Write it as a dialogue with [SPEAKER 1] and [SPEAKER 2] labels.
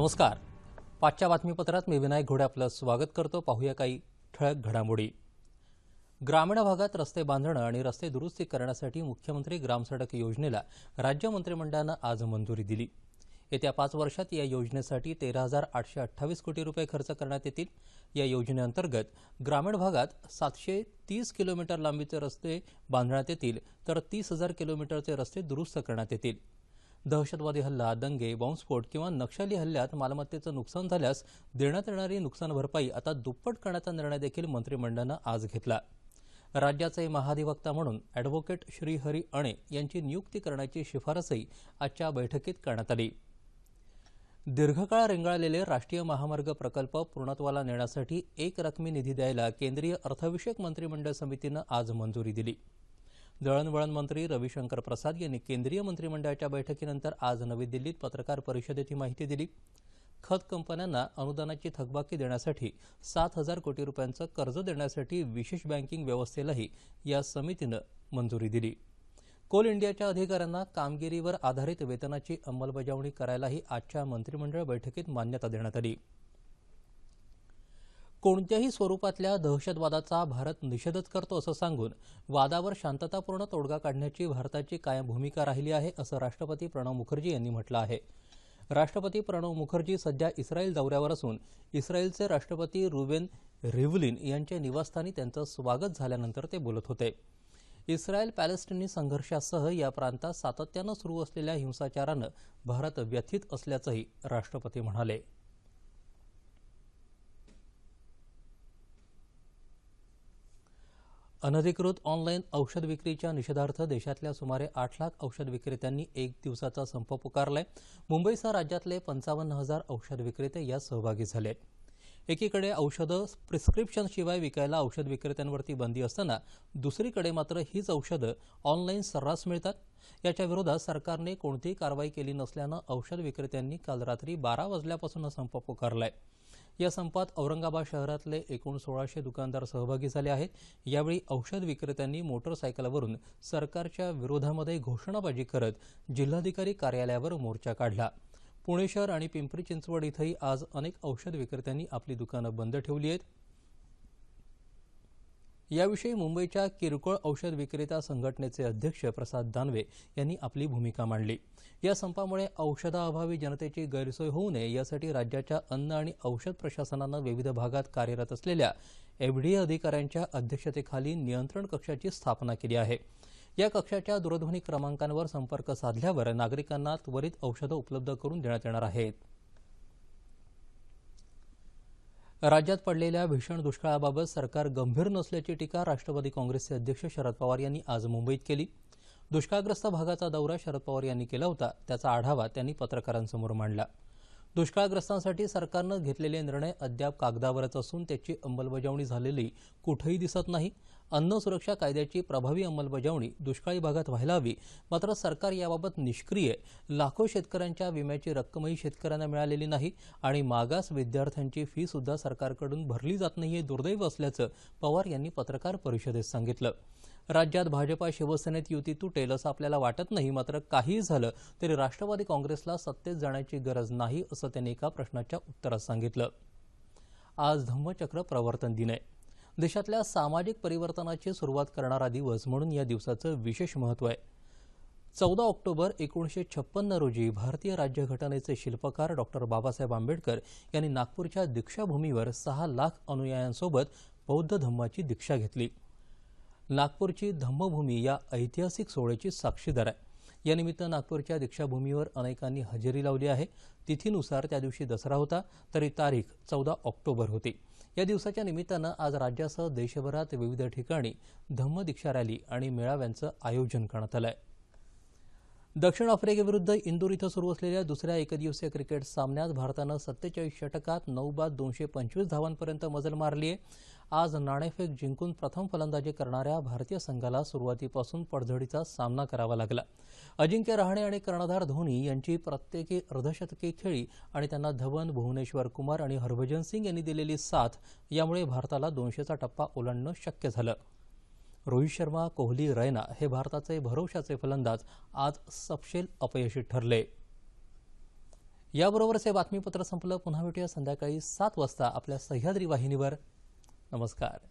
[SPEAKER 1] नमस्कार. पाचच्या बातमीपत्रात मी विनायक घोडे आपलं स्वागत करतो. पाहूया काही ठळक घडामोडी. ग्रामीण भागात रस्ते बांधणं आणि रस्ते दुरुस्ती करण्यासाठी मुख्यमंत्री ग्रामसडक योजनेला राज्य मंत्रिमंडळानं आज मंजुरी दिली. येत्या पाच वर्षात या योजनेसाठी तेरा हजार आठशे अठ्ठावीस कोटी रुपये खर्च करण्यात येतील. या योजनेअंतर्गत ग्रामीण भागात सातशे तीस किलोमीटर लांबीचे रस्ते बांधण्यात येतील तर तीस हजार किलोमीटरचे रस्ते दुरुस्त करण्यात येतील. दहशतवादी हल्ला दंगे बॉम्बस्फोट किंवा नक्षली हल्ल्यात मालमत्तेचं नुकसान झाल्यास देण्यात येणारी नुकसान भरपाई आता दुप्पट करण्याचा निर्णय देखील मंत्रिमंडळानं आज घेतला. राज्याचे महाधिवक्ता म्हणून अॅडव्होकेट श्रीहरी अणे यांची नियुक्ती करण्याची शिफारसही आजच्या बैठकीत करण्यात आली. दीर्घकाळ रेंगाळलेले राष्ट्रीय महामार्ग प्रकल्प पूर्णत्वाला नेण्यासाठी एक रकमी निधी द्यायला केंद्रीय अर्थविषयक मंत्रिमंडळ समितीनं आज मंजुरी दिली. दळणवळण मंत्री रविशंकर प्रसाद यांनी केंद्रीय मंत्रिमंडळाच्या बैठकीनंतर आज नवी दिल्लीत पत्रकार परिषदेत ही माहिती दिली. खत कंपन्यांना अनुदानाची थकबाकी देण्यासाठी सात हजार कोटी रुपयांचं कर्ज देण्यासाठी विशेष बँकिंग व्यवस्थेलाही या समितीनं मंजुरी दिली. कोल इंडियाच्या अधिकाऱ्यांना कामगिरीवर आधारित वेतनाची अंमलबजावणी करायलाही आजच्या मंत्रिमंडळ बैठकीत मान्यता देण्यात आली. कोणत्याही स्वरूपातल्या दहशतवादाचा भारत निषेधच करतो असं सांगून वादावर शांततापूर्ण तोडगा काढण्याची भारताची कायम भूमिका राहिली आहे असं राष्ट्रपती प्रणव मुखर्जी यांनी म्हटलं आहे. राष्ट्रपती प्रणव मुखर्जी सध्या इस्रायल दौऱ्यावर असून इस्रायलचे राष्ट्रपती रुबेन रिव्हलिन यांच्या निवासस्थानी त्यांचं स्वागत झाल्यानंतर ते बोलत होते. इस्रायल पॅलेस्टिनी संघर्षासह या प्रांतात सातत्यानं सुरू असलेल्या हिंसाचारानं भारत व्यथित असल्याचंही राष्ट्रपती म्हणाले. अनधिकृत ऑनलाईन औषध विक्रीच्या निषेधार्थ देशातल्या सुमारे आठ लाख औषध विक्रेत्यांनी एक दिवसाचा संप पुकारलाय. मुंबईसह राज्यातले पंचावन्न हजार औषध विक्रेते यात सहभागी झाले एकीकडे औषधं प्रिस्क्रिप्शनशिवाय विकायला औषध विक्रेत्यांवरती बंदी असताना दुसरीकडे मात्र हीच औषधं ऑनलाईन सर्रास मिळतात. याच्या विरोधात सरकारने कोणतीही कारवाई केली नसल्यानं औषध विक्रेत्यांनी काल रात्री बारा वाजल्यापासून हा संप पुकारलाय. या संपात औरंगाबाद शहरातले एकूण सोळाशे दुकानदार सहभागी झाले आहेत. यावेळी औषध विक्रेत्यांनी मोटरसायकलवरून सरकारच्या विरोधामध्ये घोषणाबाजी करत जिल्हाधिकारी कार्यालयावर मोर्चा काढला. पुणे शहर आणि पिंपरी चिंचवड इथंही आज अनेक औषध विक्रेत्यांनी आपली दुकानं बंद ठेवली आहेत. याविषयी मुंबईच्या किरकोळ औषध विक्रेता संघटनेचे अध्यक्ष प्रसाद दानवे यांनी आपली भूमिका मांडली. या संपामुळे औषधाअभावी जनतेची गैरसोय होऊ नये यासाठी राज्याच्या अन्न आणि औषध प्रशासनानं विविध भागात कार्यरत असलेल्या एफडीए अधिकाऱ्यांच्या अध्यक्षतेखाली नियंत्रण कक्षाची स्थापना केली आहे. या कक्षाच्या दूरध्वनी क्रमांकांवर संपर्क साधल्यावर नागरिकांना त्वरित औषधं उपलब्ध करून देण्यात येणार आहेत. राज्यात पडलेल्या भीषण दुष्काळाबाबत सरकार गंभीर नसल्याची टीका राष्ट्रवादी काँग्रेसचे अध्यक्ष शरद पवार यांनी आज मुंबईत केली. दुष्काळग्रस्त भागाचा दौरा शरद पवार यांनी केला होता त्याचा आढावा त्यांनी पत्रकारांसमोर मांडला. दुष्काळग्रस्तांसाठी सरकारनं घेतलेले निर्णय अद्याप कागदावरच असून त्याची अंमलबजावणी झालेली कुठेही दिसत नाही. अन्न सुरक्षा कायद्याची प्रभावी अंमलबजावणी दुष्काळी भागात व्हायला हवी. मात्र सरकार याबाबत निष्क्रिय. लाखो शेतकऱ्यांच्या विम्याची रक्कमही शेतकऱ्यांना मिळालेली नाही आणि मागास विद्यार्थ्यांची फी सुद्धा सरकारकडून भरली जात नाही हे दुर्दैव असल्याचं पवार यांनी पत्रकार परिषदेत सांगितलं. राज्यात भाजपा शिवसेनेत युती तुटेल असं आपल्याला वाटत नाही मात्र काहीही झालं तरी राष्ट्रवादी काँग्रेसला सत्तेत जाण्याची गरज नाही असं त्यांनी एका प्रश्नाच्या उत्तरात सांगितलं. आज धम्मचक्र प्रवर्तन दिन आहे देशातल्या सामाजिक परिवर्तनाची सुरुवात करणारा दिवस म्हणून या दिवसाचं विशेष महत्त्व आहे. चौदा ऑक्टोबर एकोणीसशे छप्पन्न रोजी भारतीय राज्यघटनेचे शिल्पकार डॉक्टर बाबासाहेब आंबेडकर यांनी नागपूरच्या दीक्षाभूमीवर सहा लाख अनुयायांसोबत बौद्ध धम्माची दीक्षा घेतली. नागपूरची धम्मभूमी या ऐतिहासिक सोहळ्याची साक्षीदार आहे. यानिमित्त नागपूरच्या दीक्षाभूमीवर अनेकांनी हजेरी लावली आहे. तिथीनुसार त्या दिवशी दसरा होता तरी तारीख चौदा ऑक्टोबर होती. या दिवसाच्या निमित्तानं आज राज्यासह देशभरात विविध ठिकाणी धम्मदीक्षा रॅली आणि मेळाव्यांचं आयोजन करण्यात आलं आहे दक्षिण आफ्रिकेविरुद्ध इंदूर इथं सुरू असलेल्या दुसऱ्या एकदिवसीय क्रिकेट सामन्यात भारतानं सत्तेचाळीस षटकात नऊ बाद दोनशे पंचवीस धावांपर्यंत मजल मारली आहे. आज नाणेफेक जिंकून प्रथम फलंदाजी करणाऱ्या भारतीय संघाला सुरुवातीपासून पडझडीचा सामना करावा लागला. अजिंक्य रहाणे आणि कर्णधार धोनी यांची प्रत्येकी अर्धशतके खेळी आणि त्यांना धवन भुवनेश्वर कुमार आणि हरभजन सिंग यांनी दिलेली साथ यामुळे भारताला दोनशेचा टप्पा ओलांडणं शक्य झालं. रोहित शर्मा कोहली रैना हे भारताचे भरवशाचे फलंदाज आज सपशेल अपयशी ठरले. याबरोबरच हे बातमीपत्र संपलं. पुन्हा भेटूया संध्याकाळी सात वाजता आपल्या सह्याद्री वाहिनीवर. नमस्कार.